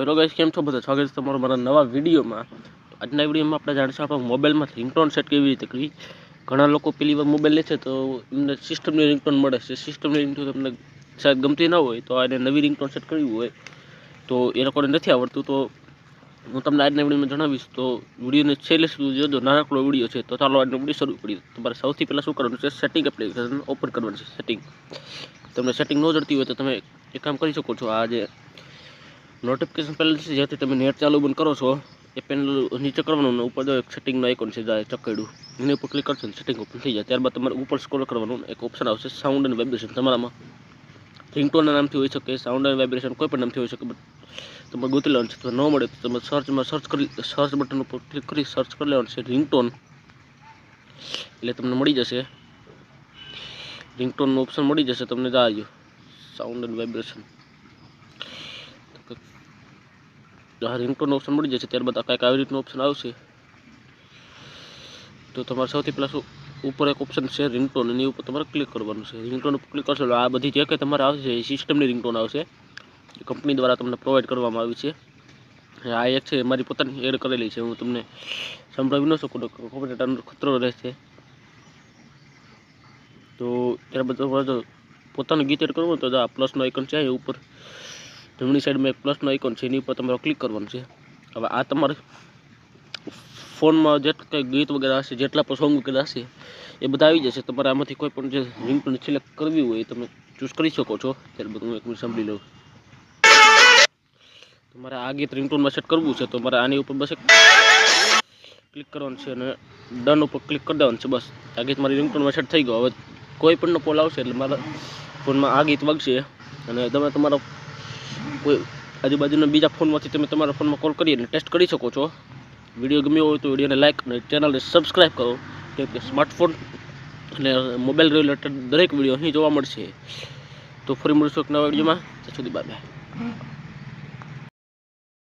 Hello guys, કેમ છો બધા? સ્વાગત છે તમારું મારા નવા વિડીયોમાં. તો આજના વિડીયોમાં આપણે જાણીશું આપણે મોબાઈલમાં રિંગટોન સેટ કેવી રીતે કરવી. ઘણા લોકો પેલી વાર મોબાઈલ લે છે તો એમને સિસ્ટમની રિંગટોન મળે છે. સિસ્ટમની રિંગટોન તમને શાયદ ગમતી ના હોય તો આને નવી રિંગટોન સેટ કરવી હોય તો એ લોકોને નથી આવડતું. તો હું તમને આજના વિડીયોમાં જણાવીશ. તો વિડીયોને છેલ્લે સુધી જોજો. નાનકડો વીડિયો છે. તો ચાલો આજનો વીડિયો શરૂ કરીએ. તમારે સૌથી પહેલાં શું કરવાનું છે? સેટિંગ એપ્લિકેશન ઓપન કરવાનું છે. સેટિંગ. તમને સેટિંગ ન જડતી હોય તો તમે એક કામ કરી શકો છો. આ જે નોટિફિકેશન પેનલ છે, જેથી તમે નેટ ચાલુ બંધ કરો છો, એ પેનલ નીચે કરવાનું ઉપર જો એક સેટિંગનો આઇકોન છે, જાય ચકડ્યું, એની ઉપર ક્લિક કરશો સેટિંગ ઓપન થઈ જાય. ત્યારબાદ તમારે ઉપર સ્ક્રોલ કરવાનું, એક ઓપ્શન આવશે સાઉન્ડ અને વાઇબ્રેશન તમારામાં રિંગટોનના નામથી હોઈ શકે સાઉન્ડ અને વાઇબ્રેશન કોઈ પણ નામથી હોઈ શકે બટ તમારે ગોતી લેવાનું છે. તો ન મળે, તો તમે સર્ચમાં સર્ચ કરી સર્ચ બટન ઉપર ક્લિક કરી સર્ચ કરી લેવાનું છે રિંગટોન એટલે તમને મળી જશે. રિંગટોનનું ઓપ્શન મળી જશે, તમને આ આવ્યું સાઉન્ડ એન્ડ વાઇબ્રેશન હા રિંગટોન ઓપ્શન મળી જશે, ત્યારબાદ આ કાંઈક આવી રીતનું ઓપ્શન આવશે. તો તમારે સૌથી પહેલાં શું, ઉપર એક ઓપ્શન છે રિંગટોન, એની ઉપર તમારે ક્લિક કરવાનું છે. રિંગટોન ઉપર ક્લિક કરશો આ બધી જે કંઈ તમારે આવશે, એ સિસ્ટમની રિંગટોન આવશે કંપની દ્વારા તમને પ્રોવાઈડ કરવામાં આવી છે. આ એક છે, મારી પોતાની એડ કરેલી છે, હું તમને સંભળાવી ન શકું, તો કોમ્પ્યુટરનો ખતરો રહેશે. તો ત્યારબાદ તમારે જો પોતાનું ગીત એડ કરવું તો આ પ્લસનો આઇકન છે, એ ઉપર જમણી સાઈડમાં એક પ્લસનો આઇકોન છે, એની ઉપર તમારે ક્લિક કરવાનું છે. હવે આ તમારે ફોનમાં જે કંઈ ગીત વગેરે હશે, જેટલા પણ સોંગ વગેરે હશે, એ બધા આવી જશે. તમારે આમાંથી કોઈ પણ જે રિંગટોન સિલેક્ટ કરવી હોય, એ તમે ચૂઝ કરી શકો છો. ત્યારબાદ હું એક મિનિટ સાંભળી લઉં. તમારે આ ગીત રિંગટોનમાં સેટ કરવું છે, તો મારે આની ઉપર બસ એક ક્લિક કરવાનું છે અને ડન ઉપર ક્લિક કરી દેવાનું છે, બસ. આ ગીત મારી રિંગટોનમાં સેટ થઈ ગયો. હવે કોઈ પણનો કોલ આવશે એટલે મારા ફોનમાં આ ગીત વાગશે. અને તમે તમારા કોઈ આજુબાજુના બીજા ફોનમાંથી તમે તમારા ફોનમાં કોલ કરી અને ટેસ્ટ કરી શકો છો. વીડિયો ગમ્યો હોય તો વિડીયોને લાઇક અને ચેનલને સબસ્ક્રાઈબ કરો. કેમ કે સ્માર્ટફોન અને મોબાઈલ રિલેટેડ દરેક વીડિયો અહીં જોવા મળશે. તો ફરી મળીશું એક નવા વિડીયોમાં. ત્યાં સુધી બાય